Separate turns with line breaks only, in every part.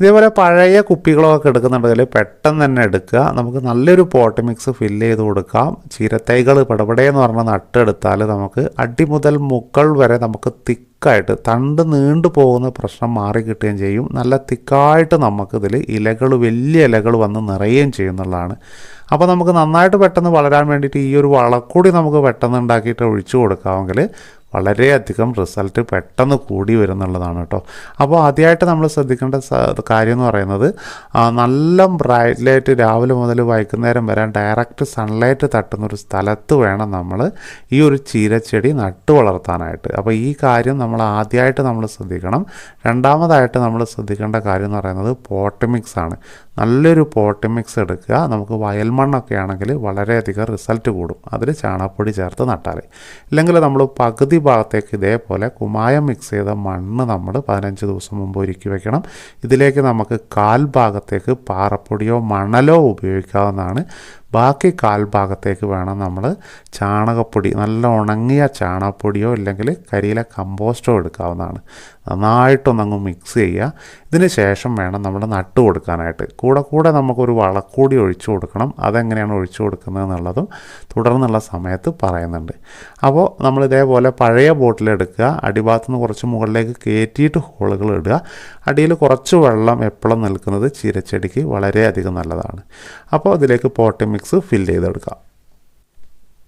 ഇതേപോലെ പഴയ കുപ്പികളൊക്കെ എടുക്കുന്നുണ്ടെങ്കിൽ പെട്ടെന്ന് തന്നെ എടുക്കുക. നമുക്ക് നല്ലൊരു പോട്ട് മിക്സ് ഫില്ല് ചെയ്ത് കൊടുക്കാം. ചീരത്തൈകൾ പടപടയെന്ന് പറഞ്ഞാൽ നട്ടെടുത്താൽ നമുക്ക് അടി മുതൽ മുക്കൾ വരെ നമുക്ക് തിക്കായിട്ട് തണ്ട് നീണ്ടു പോകുന്ന പ്രശ്നം മാറി കിട്ടുകയും ചെയ്യും. നല്ല തിക്കായിട്ട് നമുക്കിതിൽ ഇലകൾ വലിയ ഇലകൾ വന്ന് നിറയുകയും ചെയ്യുന്നുള്ളതാണ് അപ്പോൾ നമുക്ക് നന്നായിട്ട് പെട്ടെന്ന് വളരാൻ വേണ്ടിയിട്ട് ഈ ഒരു വളക്കൂടി നമുക്ക് പെട്ടെന്ന് ഉണ്ടാക്കിയിട്ട് ഒഴിച്ചു കൊടുക്കാമെങ്കിൽ വളരെയധികം റിസൾട്ട് പെട്ടെന്ന് കൂടി വരുന്നുള്ളതാണ് കേട്ടോ. അപ്പോൾ ആദ്യമായിട്ട് നമ്മൾ ശ്രദ്ധിക്കേണ്ട കാര്യം എന്ന് പറയുന്നത് നല്ല ബ്രൈറ്റ് ലൈറ്റ് രാവിലെ മുതൽ വൈകുന്നേരം വരാൻ ഡയറക്റ്റ് സൺലൈറ്റ് തട്ടുന്ന ഒരു സ്ഥലത്ത് വേണം നമ്മൾ ഈ ഒരു ചീരച്ചെടി നട്ടു വളർത്താനായിട്ട്. അപ്പോൾ ഈ കാര്യം നമ്മൾ ആദ്യമായിട്ട് നമ്മൾ ശ്രദ്ധിക്കണം. രണ്ടാമതായിട്ട് നമ്മൾ ശ്രദ്ധിക്കേണ്ട കാര്യം എന്ന് പറയുന്നത് പോട്ട് മിക്സ് ആണ്. നല്ലൊരു പോട്ടി മിക്സ് എടുക്കുക. നമുക്ക് വയൽ മണ്ണൊക്കെ ആണെങ്കിൽ വളരെയധികം റിസൾട്ട് കൂടും. അതിൽ ചാണകപ്പൊടി ചേർത്ത് നട്ടാൽ ഇല്ലെങ്കിൽ നമ്മൾ പകുതി ഭാഗത്തേക്ക് ഇതേപോലെ കുമായം മിക്സ് ചെയ്ത മണ്ണ് നമ്മൾ പതിനഞ്ച് ദിവസം മുമ്പ് ഒരുക്കി വെക്കണം. ഇതിലേക്ക് നമുക്ക് കാൽ ഭാഗത്തേക്ക് പാറപ്പൊടിയോ മണലോ ഉപയോഗിക്കാവുന്നതാണ്. ബാക്കി കാൽഭാഗത്തേക്ക് വേണം നമ്മൾ ചാണകപ്പൊടി നല്ല ഉണങ്ങിയ ചാണകപ്പൊടിയോ ഇല്ലെങ്കിൽ കരിയിലെ കമ്പോസ്റ്റോ എടുക്കാവുന്നതാണ്. നന്നായിട്ടൊന്നങ്ങ് മിക്സ് ചെയ്യുക. ഇതിന് ശേഷം വേണം നമ്മൾ നട്ടു കൊടുക്കാനായിട്ട്. കൂടെ കൂടെ നമുക്കൊരു വളക്കൂടി ഒഴിച്ചു കൊടുക്കണം. അതെങ്ങനെയാണ് ഒഴിച്ചു കൊടുക്കുന്നത് എന്നുള്ളതും തുടർന്നുള്ള സമയത്ത് പറയുന്നുണ്ട്. അപ്പോൾ നമ്മൾ ഇതേപോലെ പഴയ ബോട്ടിലെടുക്കുക അടിഭാഗത്ത് നിന്ന് കുറച്ച് മുകളിലേക്ക് കയറ്റിയിട്ട് ഹോളുകൾ ഇടുക. അടിയിൽ കുറച്ച് വെള്ളം എപ്പോഴും നിൽക്കുന്നത് ചീരച്ചെടിക്ക് വളരെയധികം നല്ലതാണ്. അപ്പോൾ ഇതിലേക്ക് പോട്ടി മിക്സ് ഫില്ല് ചെയ്തെടുക്കുക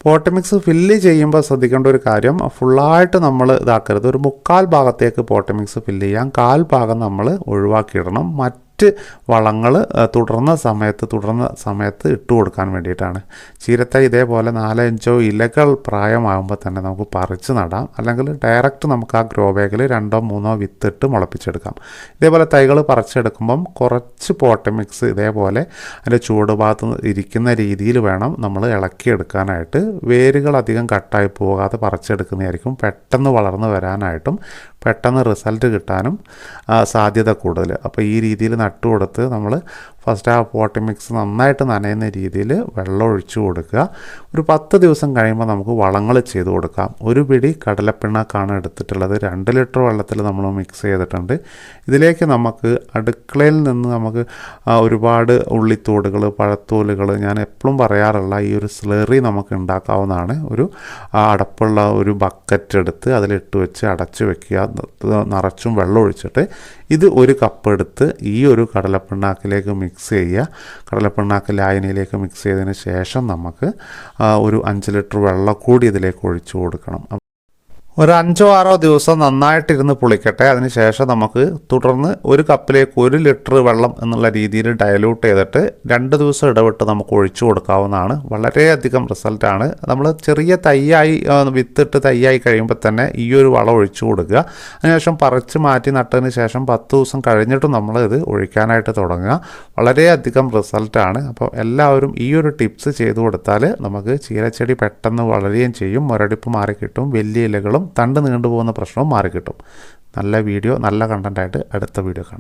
പോട്ട് മിക്സ് ഫില്ല് ചെയ്യുമ്പോൾ ശ്രദ്ധിക്കേണ്ട ഒരു കാര്യം ഫുള്ളായിട്ട് നമ്മൾ ഇതാക്കരുത്. ഒരു മുക്കാൽ ഭാഗത്തേക്ക് പോട്ട് മിക്സ് ഫില്ല് ചെയ്യാം. കാൽ ഭാഗം നമ്മൾ ഒഴിവാക്കിയിടണം. മറ്റ് വളങ്ങൾ തുടർന്ന സമയത്ത് തുടർന്ന സമയത്ത് ഇട്ട് കൊടുക്കാൻ വേണ്ടിയിട്ടാണ്. ചീരത്തൈ ഇതേപോലെ നാലോ ഇഞ്ചോ ഇലകൾ പ്രായമാകുമ്പോൾ തന്നെ നമുക്ക് പറിച്ച് നടാം. അല്ലെങ്കിൽ ഡയറക്റ്റ് നമുക്ക് ആ ഗ്രോ ബാഗിൽ രണ്ടോ മൂന്നോ വിത്തിട്ട് മുളപ്പിച്ചെടുക്കാം. ഇതേപോലെ തൈകൾ പറിച്ചെടുക്കുമ്പം കുറച്ച് പോട്ടമിക്സ് ഇതേപോലെ അതിന്റെ ചൂട് ഭാഗത്ത് ഇരിക്കുന്ന രീതിയിൽ വേണം നമ്മൾ ഇളക്കിയെടുക്കാനായിട്ട് വേരുകൾ അധികം കട്ടായി പോകാതെ പറിച്ചെടുക്കുന്നതായിരിക്കും. പെട്ടെന്ന് വളർന്നു വരാനായിട്ടും പെട്ടെന്ന് റിസൾട്ട് കിട്ടാനും സാധ്യത കൂടുതൽ അപ്പോൾ ഈ രീതിയിൽ നട്ടു കൊടുത്ത് നമ്മൾ ഫസ്റ്റ് ആ പോട്ടി മിക്സ് നന്നായിട്ട് നനയുന്ന രീതിയിൽ വെള്ളം ഒഴിച്ചു കൊടുക്കുക. ഒരു പത്ത് ദിവസം കഴിയുമ്പോൾ നമുക്ക് വളങ്ങൾ ചെയ്ത് കൊടുക്കാം. ഒരു പിടി കടലപ്പിണ്ണാക്കാണ് എടുത്തിട്ടുള്ളത്. രണ്ട് ലിറ്റർ വെള്ളത്തിൽ നമ്മൾ മിക്സ് ചെയ്തിട്ടുണ്ട്. ഇതിലേക്ക് നമുക്ക് അടുക്കളയിൽ നിന്ന് നമുക്ക് ഒരുപാട് ഉള്ളിത്തോടുകൾ പഴത്തോലുകൾ ഞാൻ എപ്പോഴും പറയാറുള്ള ഈ ഒരു സ്ലറി നമുക്ക് ഉണ്ടാക്കാവുന്നതാണ്. ഒരു അടപ്പുള്ള ഒരു ബക്കറ്റ് എടുത്ത് അതിലിട്ട് വെച്ച് അടച്ചു വെക്കുക. നിറച്ചും വെള്ളം ഒഴിച്ചിട്ട് ഇത് ഒരു കപ്പ് എടുത്ത് ഈ ഒരു കടലപ്പിണ്ണാക്കിലേക്ക് മിക്സ് ചെയ്യുക. കടലപ്പിണ്ണാക്ക് ലായനിയിലേക്ക് മിക്സ് ചെയ്തതിന് ശേഷം നമുക്ക് ഒരു അഞ്ച് ലിറ്റർ വെള്ളം കൂടി ഇതിലേക്ക് ഒഴിച്ചു കൊടുക്കണം. ഒരു അഞ്ചോ ആറോ ദിവസം നന്നായിട്ടിരുന്ന് പുളിക്കട്ടെ. അതിനുശേഷം നമുക്ക് തുടർന്ന് ഒരു കപ്പിലേക്ക് ഒരു ലിറ്റർ വെള്ളം എന്നുള്ള രീതിയിൽ ഡയലൂട്ട് ചെയ്തിട്ട് രണ്ട് ദിവസം ഇടവിട്ട് നമുക്ക് ഒഴിച്ചു കൊടുക്കാവുന്നതാണ്. വളരെയധികം റിസൾട്ടാണ് നമ്മൾ ചെറിയ തൈയായി വിത്തിട്ട് തൈയായി കഴിയുമ്പോൾ തന്നെ ഈ ഒരു വളം ഒഴിച്ചു കൊടുക്കുക. അതിനുശേഷം പറിച്ച് മാറ്റി നട്ടതിന് ശേഷം പത്ത് ദിവസം കഴിഞ്ഞിട്ടും നമ്മൾ ഇത് ഒഴിക്കാനായിട്ട് തുടങ്ങുക. വളരെയധികം റിസൾട്ടാണ് അപ്പോൾ എല്ലാവരും ഈ ഒരു ടിപ്സ് ചെയ്തു കൊടുത്താൽ നമുക്ക് ചീരച്ചെടി പെട്ടെന്ന് വളരുകയും ചെയ്യും. മുരടിപ്പ് മാറിക്കിട്ടും വലിയ ഇലകളും തണ്ട് നീണ്ടുപോകുന്ന പ്രശ്നവും മാറിക്കിട്ടും. നല്ല വീഡിയോ നല്ല കണ്ടന്റായിട്ട് അടുത്ത വീഡിയോ കാണാം.